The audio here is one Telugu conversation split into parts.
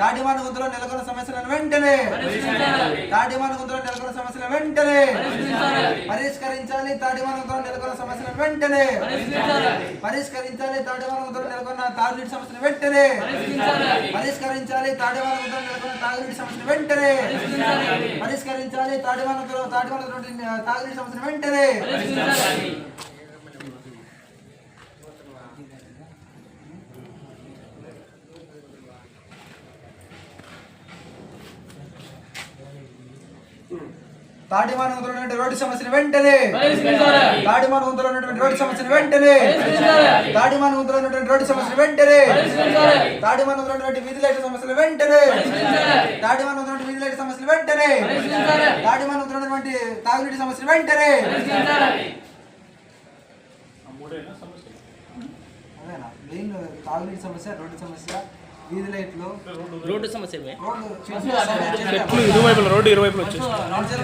తాడిమాన గుంతలో నెలకొన్న సమస్యలను వెంటనే తాడిమాన గుంతలో నెలకొన్న సమస్యలను వెంటనే పరిష్కరించాలి. తాడిమాన గుంతలో నెలకొన్న సమస్యలను వెంటనే పరిష్కరించాలి. తాడిమాన గుంతలో నెలకొన్న తాగునీటి సమస్యను వెంటనే పరిష్కరించాలి. తాడిమాన గుంతలో నెలకొన్న తాగునీటి సమస్యను వెంటనే పరిష్కరించాలి. తాడిమాన గుంతలో తాడిమాన తాగునీటి సమస్యను వెంటనే తాడిమాన గుంతలో ఉన్నటువంటి రోడ్డు సమస్యను వెంటనే. తాడిమాన గుంతలో ఉన్నటువంటి రోడ్డు సమస్యను వెంటనే. తాడిమాన గుంతలో ఉన్నటువంటి రోడ్డు సమస్యను వెంటనే. తాడిమాన గుంతలో ఉన్నటువంటి వీధి లైట్ సమస్యలు వెంటనే. తాడిమాన గుంతలో వీధి లైట్ సమస్యలు వెంటనే. తాడిమాన గుంతలో ఉన్నటువంటి తాగునీటి సమస్యలు వెంటనే. తాగునీటి సమస్య రోడ్డు సమస్య. వీధి లైట్లు రోడ్డు చెట్లు ఇరువైపుల ఇరువైపులు వచ్చేసి. వచ్చేసి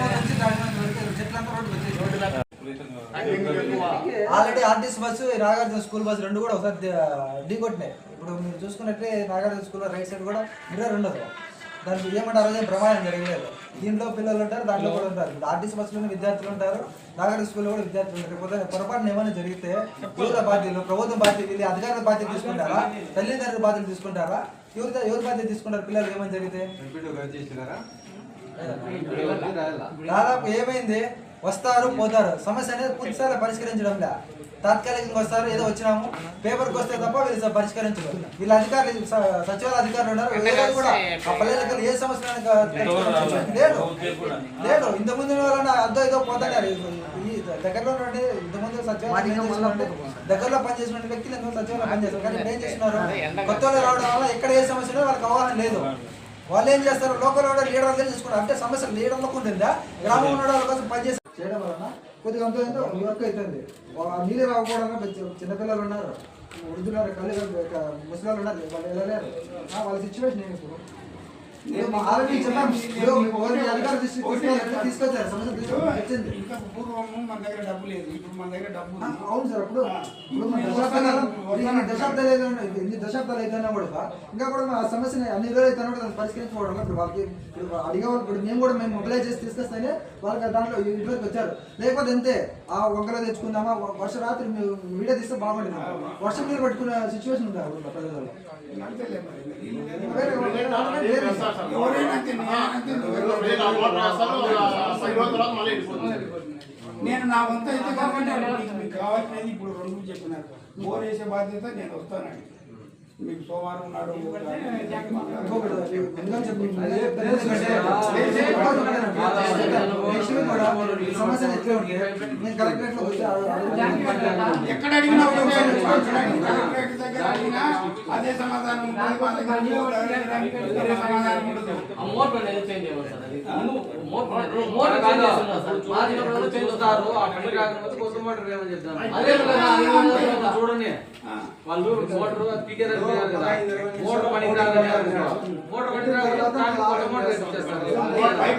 already RTC bus Nagarjuna school bus రెండు కూడా ఒకసారి ఢీ కొట్టినాయి. ఇప్పుడు మీరు చూసుకున్నట్లే నాగార్జున స్కూల్ రైట్ సైడ్ కూడా మిర్రర్ ఉండదు. దానికి ఏమంటారు ప్రమాదం జరగలేదు. దీంట్లో పిల్లలు ఉంటారు దాంట్లో కూడా ఉంటారు. ఇప్పుడు ఆర్టీసీ బస్సులోనే విద్యార్థులు ఉంటారు నాగరిక స్కూల్లో కూడా విద్యార్థులు ఉంటారు. లేకపోతే పొరపాటున ఏమైనా జరిగితే ఊళ్ళ పార్టీలు ప్రభుత్వం పార్టీ వీళ్ళు అధికారుల బాధ్యత తీసుకుంటారా? తల్లిదండ్రుల బాధ్యత తీసుకుంటారా? ఎవరు ఎవరు బాధ్యత తీసుకుంటారు పిల్లలు? ఏమైనా జరిగితే? దాదాపు ఏమైంది? వస్తారు పోతారు. సమస్య అనేది పూర్తిసారి పరిష్కరించడం లే తాత్కాలికంగా వస్తారు ఏదో వచ్చినాము. పేపర్కి వస్తే తప్ప వీళ్ళు పరిష్కరించరు. వీళ్ళ అధికారులు సచివాలయ అధికారులు ఉన్నారు. వీళ్ళు కూడా ఆ పల్లెలకు ఏ సమస్య లేదు. లేదు. ఇంత ముందు వాళ్ళని అద్దో ఏదో పోతాడారు ఈ దగ్గరలో నుండి ఇంత ముందు సచివాలయం పనిచేసినటువంటి దగ్గరలో పనిచేసిన వ్యక్తులు ఎంతో సచివాలయం పనిచేస్తారు కానీ ఏం చేస్తున్నారు? కొత్త వాళ్ళు రావడం వల్ల ఎక్కడ ఏ సమస్య ఉందో వాళ్ళకి అవగాహన లేదు. వాళ్ళు ఏం చేస్తారు? లోకల్ కూడా లీడర్లు చూసుకుంటారు అంటే సమస్య లీడర్లకు ఉంటుందా గ్రామం ఉన్న వాళ్ళ కోసం పనిచేసి చేయడం వలన కొద్దిగా అంత ఎంతో వర్క్ అవుతుంది. నీళ్ళు రాకపోవడం చిన్నపిల్లలు ఉన్నారు. వృద్ధులు కళ్ళు ముసలాలు ఉన్నారు. వాళ్ళు వెళ్ళలేరు. వాళ్ళ సిచ్యువేషన్ ఏమి ఇప్పుడు? ఇంకా పూర్వము మన దగ్గర డబ్బు లేదు. ఇప్పుడు మన దగ్గర డబ్బు. అవును సార్. ఇప్పుడు మన దశాబ్దాలు ఇన్ని దశాబ్దాలు అయితే ఉన్నాయి. ఇన్ని దశాబ్దాలు అయితేనే కూడా ఇంకా కూడా ఆ సమస్యని అన్ని రోజులు అయితే కూడా దాన్ని పరిష్కరించుకోవడం ఇప్పుడు వాళ్ళకి ఇప్పుడు అడిగేవాళ్ళు ఇప్పుడు మేము కూడా మేము మొబైలైజ్ చేసి తీసుకొస్తేనే వాళ్ళకి దాంట్లో ఇంట్లోకి వచ్చారు లేకపోతే అంతే ఆ వంకలో తెచ్చుకుందామా వర్ష రాత్రి మీరు వీడియో తీస్తే బాగుంటుంది వర్షం నీళ్ళు పట్టుకునే సిచ్యువేషన్ ఉంది అప్పుడు ప్రజలలో. ఎవరైనా నేను నా వంత అయితే కనుక మీకు మీకు కావాల్సినది ఇప్పుడు రెండు చెప్పినారు. బోర్ వేసే బాధ్యత నేను వస్తానండి మీకు సోమవారం నాడు ఎక్కడ అడిగినా కలెక్టరేట్ దగ్గర అడిగినా అదే సమాధానం ఉంటుంది సమాధానం ఉండదు మోటార్ అనేది చేంజ్ చేయమని సార్ అది ముందు మోటార్ మోటార్ చేంజ్ చేస్తున్నారు సార్. మాది చేంజ్ చేస్తారు ఆ పని రాకపోతే కొత్త మోటార్ ఏమని చెప్తాను అదే కదా. అది కూడా చూడండి. వాళ్ళు మోటార్ పీకే మోటార్ పనికి రాగానే మోటార్ కొత్త మోటార్